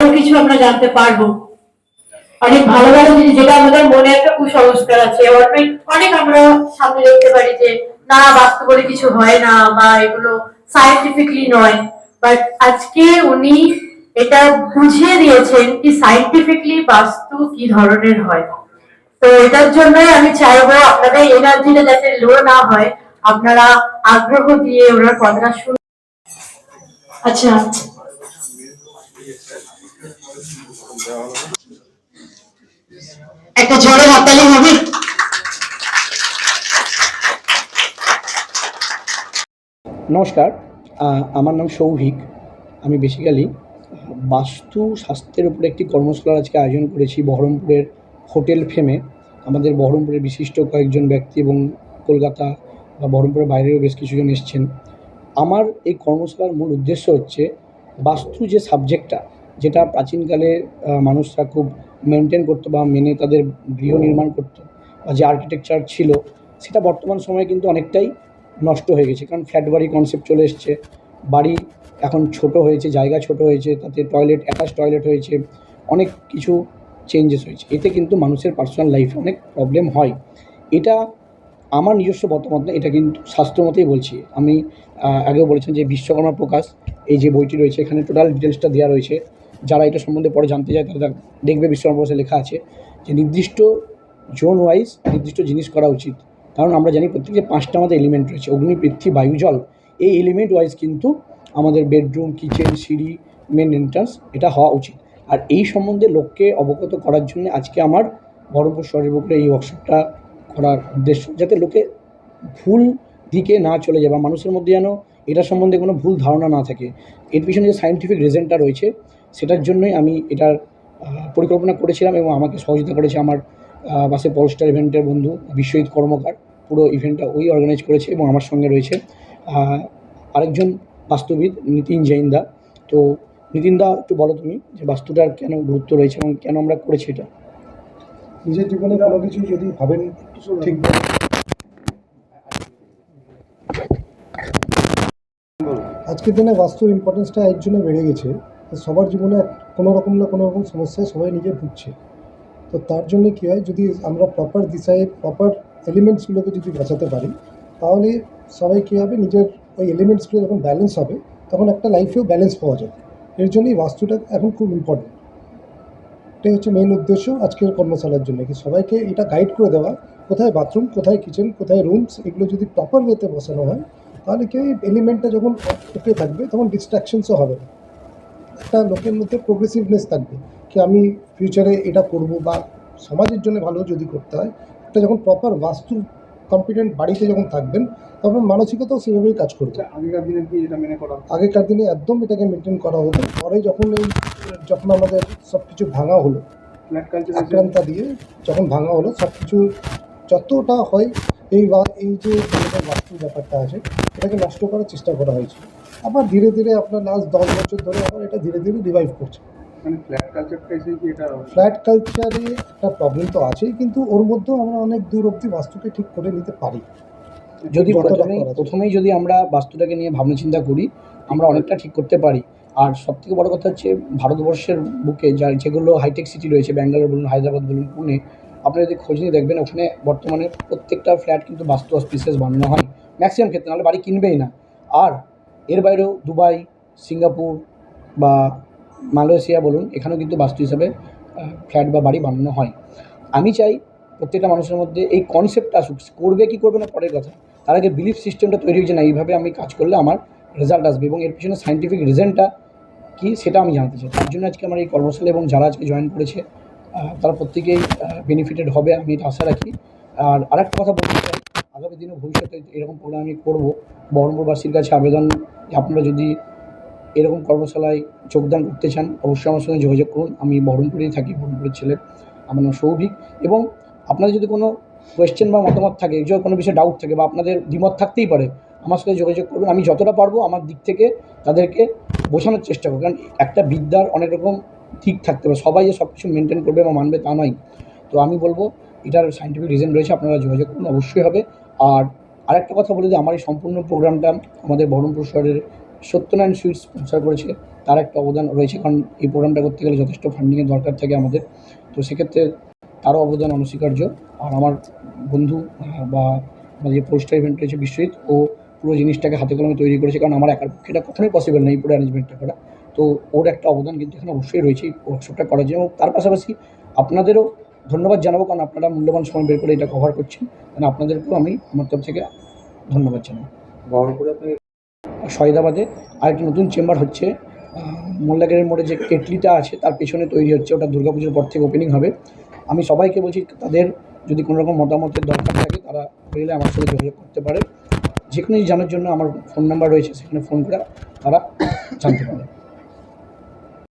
কিছু আমরা জানতে পারব। অনেক ভালো ভালো জিনিস যেটা আমাদের মনে একটা কুসংস্কার আছে। অনেক আমরা সামনে দেখতে পারি যে, না বাস্তব কিছু হয় না, বা এগুলো নয়। বাট আজকে উনি এটা বুঝিয়ে দিয়েছেন কি সায়েন্টিফিকলি বাস্তু কি ধরনের হয়। তো এটার জন্যই আমি চাইব আপনাদের এনার্জিটা যাতে লো না হয়। আপনারা আগ্রহ দিয়ে ওনার কথাটা শুন আচ্ছা। একটা হাততালি হবে? নমস্কার আমার নাম সৌভিক। আমি বেসিক্যালি বাস্তু স্বাস্থ্যের উপরে একটি কর্মশালার আজকে আয়োজন করেছি বহরমপুরের হোটেল ফেমে। আমাদের বহরমপুরের বিশিষ্ট কয়েকজন ব্যক্তি এবং কলকাতা বা বহরমপুরের বাইরেও বেশ কিছুজন এসছেন। আমার এই কর্মশালার মূল উদ্দেশ্য হচ্ছে বাস্তু যে সাবজেক্টটা যেটা প্রাচীনকালে মানুষরা খুব মেনটেন করতো বা মেনে তাদের গৃহ নির্মাণ করতো বা যে আর্কিটেকচার ছিল সেটা বর্তমান সময়ে কিন্তু অনেকটাই নষ্ট হয়ে গেছে। কারণ ফ্ল্যাট বাড়ি কনসেপ্ট চলে এসছে বাড়ি এখন ছোট হয়েছে জায়গা ছোট হয়েছে তাতে টয়লেট অ্যাটাচ টয়লেট হয়েছে অনেক কিছু চেঞ্জেস হয়েছে। এতে কিন্তু মানুষের পার্সোনাল লাইফে অনেক প্রবলেম হয়। এটা আমার নিজস্ব মতামত না এটা কিন্তু শাস্ত্র মতেই বলছি। আমি আগেও বলেছেন যে বিশ্বকর্মা প্রকাশ এই যে বইটি রয়েছে এখানে টোটাল ডিটেলসটা দেওয়া রয়েছে। যারা এটা সম্বন্ধে পরে জানতে চায়, তারা দেখবে বিশ্বকর্মা লেখা আছে যে নির্দিষ্ট জোন ওয়াইজ নির্দিষ্ট জিনিস করা উচিত। কারণ আমরা জানি প্রত্যেক যে পাঁচটা আমাদের এলিমেন্ট রয়েছে, অগ্নি, পৃথ্বী, বায়ু, জল। এই এলিমেন্ট ওয়াইজ কিন্তু আমাদের বেডরুম কিচেন সিঁড়ি মেন এন্ট্রান্স এটা হওয়া উচিত। আর এই সম্বন্ধে লোককে অবগত করার জন্য আজকে আমার বহরমপুর শহরের বুকে এই ওয়ার্কশপটা করার উদ্দেশ্য, যাতে লোকে ভুল দিকে না চলে যায় বা মানুষের মধ্যে যেন এটা সম্বন্ধে কোনো ভুল ধারণা না থাকে। এর পিছনে যে সায়েন্টিফিক রিজনটা রয়েছে সেটার জন্যই আমি এটার পরিকল্পনা করেছিলাম এবং আমাকে সহযোগিতা করেছে আমার বাসে পলস্টার ইভেন্টের বন্ধু বিশ্বজিৎ কর্মকার। পুরো ইভেন্টটা ওই অর্গানাইজ করেছে এবং আমার সঙ্গে রয়েছে। আরেকজন বাস্তুবিদ, নিতিন জৈনদা তো নিতিনদা একটু বলো তুমি যে বাস্তুটার কেন গুরুত্ব রয়েছে এবং কেন আমরা করেছি এটা? নিজের জীবনে কোনো কিছু যদি ভাবেন, ঠিক আজকের দিনে বাস্তুর ইম্পর্টেন্সটা এর জন্য বেড়ে গেছে। সবার জীবনে কোনো রকম না কোনো রকম সমস্যায় সবাই নিজে ভুগছে। তো তার জন্য কী হয়, যদি আমরা প্রপার দিশায় প্রপার এলিমেন্টসগুলোকে যদি বাঁচাতে পারি, তাহলে সবাই কী হবে, নিজের ওই এলিমেন্টসগুলো যখন ব্যালেন্স হবে, তখন একটা লাইফেও ব্যালেন্স পাওয়া যাবে। এর জন্যই বাস্তুটা এখন খুব ইম্পর্টেন্ট এটাই হচ্ছে মেইন উদ্দেশ্য আজকের কর্মশালার জন্য, কি সবাইকে এটা গাইড করে দেওয়া, কোথায় বাথরুম কোথায় কিচেন কোথায় রুমস এগুলো যদি প্রপার ওয়েতে বসানো হয়, তাহলে কি এলিমেন্টটা যখন ওকে থাকবে, তখন ডিস্ট্রাকশনসও হবে না। একটা লোকের মধ্যে প্রোগ্রেসিভনেস থাকবে কি আমি ফিউচারে এটা করব বা সমাজের জন্য ভালো যদি করতে হয়। এটা যখন প্রপার বাস্তু কম্পিটেন্ট বাড়িতে যখন থাকবেন তখন মানসিকতাও সেভাবেই কাজ করবে। আগেকার দিনে কি এটা মেনে করা আগেকার দিনে একদম এটাকে মেনটেন করা হতো। পরে যখন এই যখন আমাদের সব কিছু ভাঙা হলো আক্রান্তা দিয়ে যখন ভাঙা হলো সব কিছু যতটা হয় এই বা- এই যে বাস্তু ব্যাপারটা আছে এটাকে নষ্ট করার চেষ্টা করা হয়েছে। আবার ধীরে ধীরে আপনার লাস্ট দশ বছর ধরে আবার এটা ধীরে ধীরে রিভাইভ করছে। মানে ফ্ল্যাট কালচারটা এটা ফ্ল্যাট কালচারে একটা প্রবলেম তো আছেই কিন্তু ওর মধ্যেও আমরা অনেক দূর অবধি বাস্তুকে ঠিক করে নিতে পারি। যদি প্রথমেই প্রথমেই যদি আমরা বাস্তুটাকে নিয়ে ভাবনা চিন্তা করি আমরা অনেকটা ঠিক করতে পারি। আর সব থেকে বড় কথা হচ্ছে ভারতবর্ষের বুকে যা যেগুলো হাইটেক সিটি রয়েছে ব্যাঙ্গালোর বলুন হায়দ্রাবাদ বলুন পুনে আপনারা যদি খোঁজ নিয়ে দেখবেন, ওখানে বর্তমানে প্রত্যেকটা ফ্ল্যাট কিন্তু বাস্তু অস্পিসিয়াস বানানো হয়। ম্যাক্সিমাম ক্ষেত্রে, নাহলে বাড়ি কিনবেই না। আর এর বাইরেও দুবাই, সিঙ্গাপুর বা মালয়েশিয়া বলুন, এখানেও কিন্তু বাস্তু হিসাবে ফ্ল্যাট বা বাড়ি বানানো হয়। আমি চাই প্রত্যেকটা মানুষের মধ্যে এই কনসেপ্টটা আসুক। করবে কি করবে না, পরের কথা। তার আগে বিলিফ সিস্টেমটা তৈরি হয়েছে না, এইভাবে আমি কাজ করলে আমার রেজাল্ট আসবে। এবং এর পিছনে সাইন্টিফিক রিজনটা কি, সেটা আমি জানতে চাই। তার জন্য আজকে আমার এই কর্মশালা এবং যারা আজকে জয়েন করেছে তারা প্রত্যেকেই বেনিফিটেড হবে আমি এটা আশা রাখি। আর আরেকটা কথা বলতে চাই, আগামী দিনে ভবিষ্যতে এরকম প্রোগ্রাম আমি করব। বহরমপুরবাসীর কাছে আবেদন আপনারা যদি এরকম কর্মশালায় যোগদান করতে চান, অবশ্যই আমার সঙ্গে যোগাযোগ করুন। আমি বহরমপুরেই থাকি, বহরমপুরের ছেলে। আমার নাম সৌভিক। এবং আপনাদের যদি কোনো কোয়েশ্চেন বা মতামত থাকে যে কোনো বিষয়ে ডাউট থাকে বা আপনাদের দ্বিমত থাকতেই পারে, আমার সাথে যোগাযোগ করবেন আমি যতটা পারব আমার দিক থেকে তাদেরকে বোঝানোর চেষ্টা করব। কারণ একটা বিদ্যার অনেক রকম দিক থাকতে হবে। সবাই যে সব কিছু মেনটেন করবে বা মানবে তা নয়। তো আমি বলব, এটার সাইন্টিফিক রিজন রয়েছে, আপনারা যোগাযোগ করুন, অবশ্যই হবে। আর আরেকটা কথা বলে যে আমার এই সম্পূর্ণ প্রোগ্রামটা আমাদের বহরমপুর শহরের সত্যনারায়ণ সুইটস স্পন্সার করেছে। তার একটা অবদান রয়েছে, কারণ এই প্রোগ্রামটা করতে গেলে যথেষ্ট ফান্ডিংয়ের দরকার থাকে আমাদের। তো সেক্ষেত্রে তারও অবদান অনস্বীকার্য। আর আমার বন্ধু বা আমাদের যে পোস্টার ইভেন্ট রয়েছে বিশ্বজিৎ, ও পুরো জিনিসটাকে হাতে কলমে তৈরি করেছে, কারণ আমার একার পক্ষে এটা কখনোই পসিবল নেই পুরো অ্যারেঞ্জমেন্টটা করা। তো ওর একটা অবদান কিন্তু এখানে অবশ্যই রয়েছে এই ওয়ার্কশপটা করার জন্য। এবং তার পাশাপাশি আপনাদেরও ধন্যবাদ জানাব কারণ আপনারা মূল্যবান সময় বের করে এটা কভার করছেন। কারণ আপনাদেরকেও আমি আমার তরফ থেকে ধন্যবাদ জানাই। বহরমপুরে আপনি শহীদাবাদে আরেকটি নতুন চেম্বার হচ্ছে মোল্লাগেরের মোড়ে যে কেটলিটা আছে তার পেছনে তৈরি হচ্ছে ওটা দুর্গাপুজোর পর থেকে ওপেনিং হবে। আমি সবাইকে বলছি তাদের যদি কোনো রকম মতামতের দরকার থাকে তারা হলে আমার সাথে যোগাযোগ করতে পারে। যে কোনো জানার জন্য আমার ফোন নাম্বার রয়েছে সেখানে ফোন করে তারা জানতে পারে